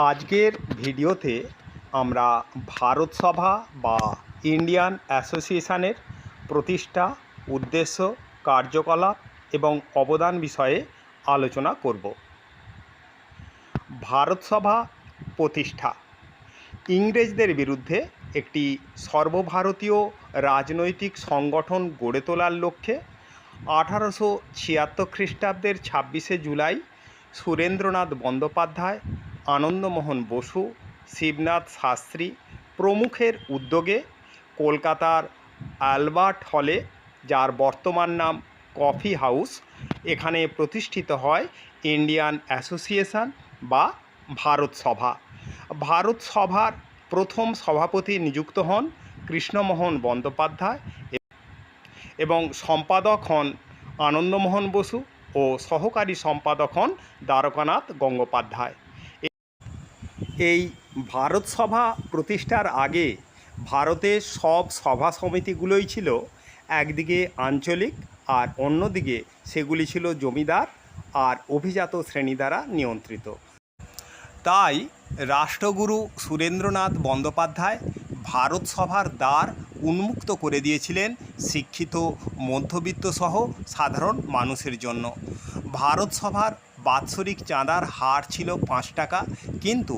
আজকের ভিডিওতে আমরা ভারত সভা বা ইন্ডিয়ান অ্যাসোসিয়েশনের প্রতিষ্ঠা, উদ্দেশ্য, কার্যকলাপ এবং অবদান বিষয়ে আলোচনা করব। ভারত সভা প্রতিষ্ঠা। ইংরেজদের বিরুদ্ধে একটি সর্বভারতীয় রাজনৈতিক সংগঠন গড়ে তোলার লক্ষ্যে আঠারোশো ছিয়াত্তর খ্রিস্টাব্দের ছাব্বিশে জুলাই সুরেন্দ্রনাথ বন্দ্যোপাধ্যায় আনন্দমোহন বসু, শিবনাথ শাস্ত্রী প্রমুখের উদ্যোগে কলকাতার অ্যালবার্ট হলে, যার বর্তমান নাম কফি হাউস, এখানে প্রতিষ্ঠিত হয় ইন্ডিয়ান অ্যাসোসিয়েশন বা ভারত সভা। ভারত সভার প্রথম সভাপতি নিযুক্ত হন কৃষ্ণমোহন বন্দ্যোপাধ্যায় এবং সম্পাদক হন আনন্দমোহন বসু ও সহকারী সম্পাদক হন দ্বারকানাথ গঙ্গোপাধ্যায়। এই ভারত সভা প্রতিষ্ঠার আগে ভারতের সব সভা সমিতিগুলোই ছিল একদিকে আঞ্চলিক আর অন্যদিকে সেগুলি ছিল জমিদার আর অভিজাত শ্রেণি দ্বারা নিয়ন্ত্রিত। তাই রাষ্ট্রগুরু সুরেন্দ্রনাথ বন্দ্যোপাধ্যায় ভারত সভার দ্বার উন্মুক্ত করে দিয়েছিলেন শিক্ষিত মধ্যবিত্ত সহ সাধারণ মানুষের জন্য। ভারত সভার বাৎসরিক চাঁদার হার ছিল পাঁচ টাকা, কিন্তু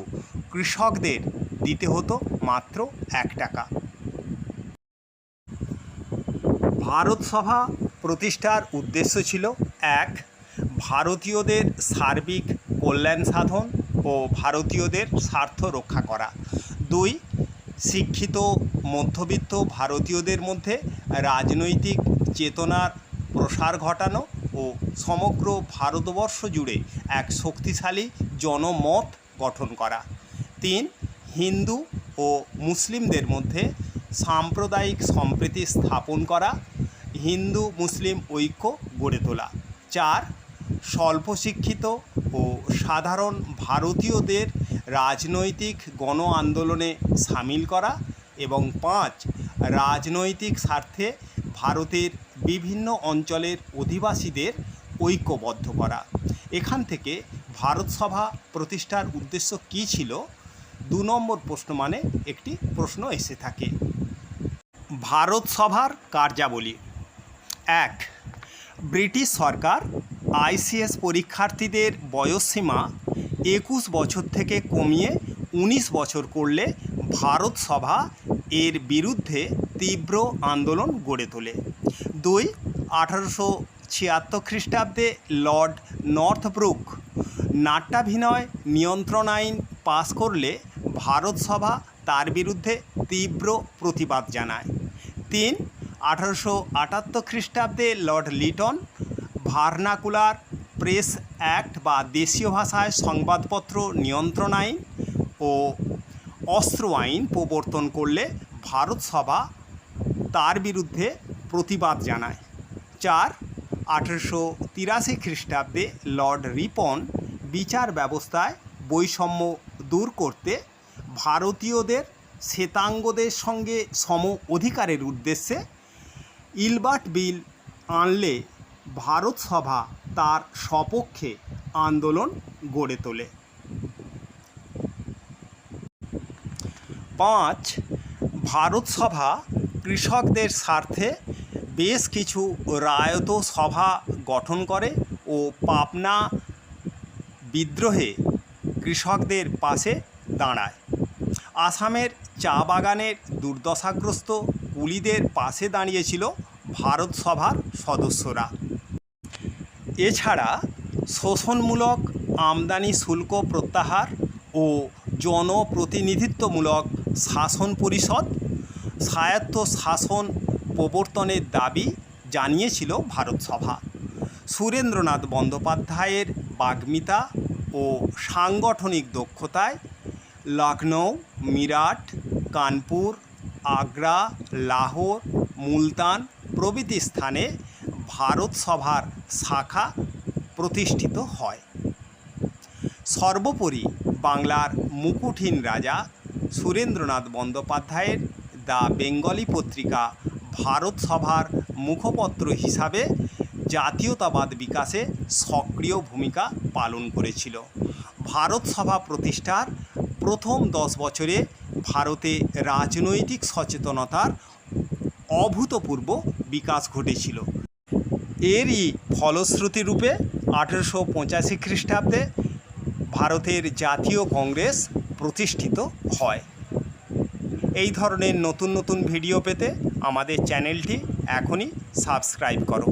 কৃষকদের দিতে হতো মাত্র এক টাকা। ভারত সভা প্রতিষ্ঠার উদ্দেশ্য ছিল, এক, ভারতীয়দের সার্বিক কল্যাণ সাধন ও ভারতীয়দের স্বার্থ রক্ষা করা। দুই, শিক্ষিত মধ্যবিত্ত ভারতীয়দের মধ্যে রাজনৈতিক চেতনার প্রসার ঘটানো ও সমগ্র ভারতবর্ষ জুড়ে এক শক্তিশালী জনমত গঠন করা। তিন, হিন্দু ও মুসলিমদের মধ্যে সাম্প্রদায়িক সম্প্রীতি স্থাপন করা, হিন্দু মুসলিম ঐক্য গড়ে তোলা। চার স্বল্প শিক্ষিত ও সাধারণ ভারতীয়দের রাজনৈতিক গণ আন্দোলনে সামিল করা এবং পাঁচ, রাজনৈতিক স্বার্থে ভারতের বিভিন্ন অঞ্চলের অধিবাসীদের ঐক্যবদ্ধ করা। এখান থেকে ভারত সভা প্রতিষ্ঠার উদ্দেশ্য কী ছিল? দু নম্বর প্রশ্ন মানে একটি প্রশ্ন এসে থাকে। ভারত সভার কার্যাবলী। এক, ব্রিটিশ সরকার আইসিএস পরীক্ষার্থীদের বয়সসীমা একুশ বছর থেকে কমিয়ে উনিশ বছর করলে ভারত সভা এর বিরুদ্ধে তীব্র আন্দোলন গড়ে তোলে। দুই, আঠারোশো ছিয়াত্তর খ্রিস্টাব্দে লর্ড নর্থব্রুক নাট্যাভিনয় নিয়ন্ত্রণ আইন পাশ করলে ভারত সভা তার বিরুদ্ধে তীব্র প্রতিবাদ জানায়। তিন, আঠারোশো আটাত্তর খ্রিস্টাব্দে Lord Lytton vernacular press act বা দেশীয় ভাষায় সংবাদপত্র নিয়ন্ত্রণ আইন ও অস্ত্র আইন প্রবর্তন করলে ভারত সভা তার বিরুদ্ধে প্রতিবাদ জানায়। চার, আঠেরোশো তিরাশি খ্রিস্টাব্দে লর্ড রিপন বিচার ব্যবস্থায় বৈষম্য দূর করতে ভারতীয়দের শ্বেতাঙ্গদের সঙ্গে সম অধিকারের উদ্দেশ্যে ইলবার্ট বিল আনলে ভারত সভা তার সপক্ষে আন্দোলন গড়ে তোলে। পাঁচ, ভারত সভা কৃষকদের স্বার্থে বেশ কিছু রায়ত সভা গঠন করে ও পাবনা বিদ্রোহে কৃষকদের পাশে দাঁড়ায়। আসামের চা বাগানের দুর্দশাগ্রস্ত কুলিদের পাশে দাঁড়িয়েছিল ভারত সভার সদস্যরা। এছাড়া শোষণমূলক, আমদানি শুল্ক প্রত্যাহার ও জনপ্রতিনিধিত্বমূলক শাসন পরিষদ স্বায়ত্ত শাসন প্রবর্তনের দাবি জানিয়েছিল ভারত সভা। সুরেন্দ্রনাথ বন্দ্যোপাধ্যায়ের বাগ্মিতা ও সাংগঠনিক দক্ষতায় লখনৌ মিরাট, কানপুর, আগ্রা, লাহোর, মুলতান প্রভৃতি স্থানে ভারত সভার শাখা প্রতিষ্ঠিত হয়। সর্বোপরি বাংলার মুকুটহীন রাজা সুরেন্দ্রনাথ বন্দ্যোপাধ্যায়ের দ্য বেঙ্গলি পত্রিকা ভারত সভার মুখপত্র হিসাবে জাতীয়তাবাদ বিকাশে সক্রিয় ভূমিকা পালন করেছিল। ভারত সভা প্রতিষ্ঠার প্রথম দশ বছরে ভারতে রাজনৈতিক সচেতনতার অভূতপূর্ব বিকাশ ঘটেছিল। এরই ফলশ্রুতি রূপে আঠেরোশো পঁচাশি খ্রিস্টাব্দে ভারতের জাতীয় কংগ্রেস প্রতিষ্ঠিত হয়। এই ধরনের নতুন নতুন ভিডিও পেতে আমাদের চ্যানেলটি এখনই সাবস্ক্রাইব করো।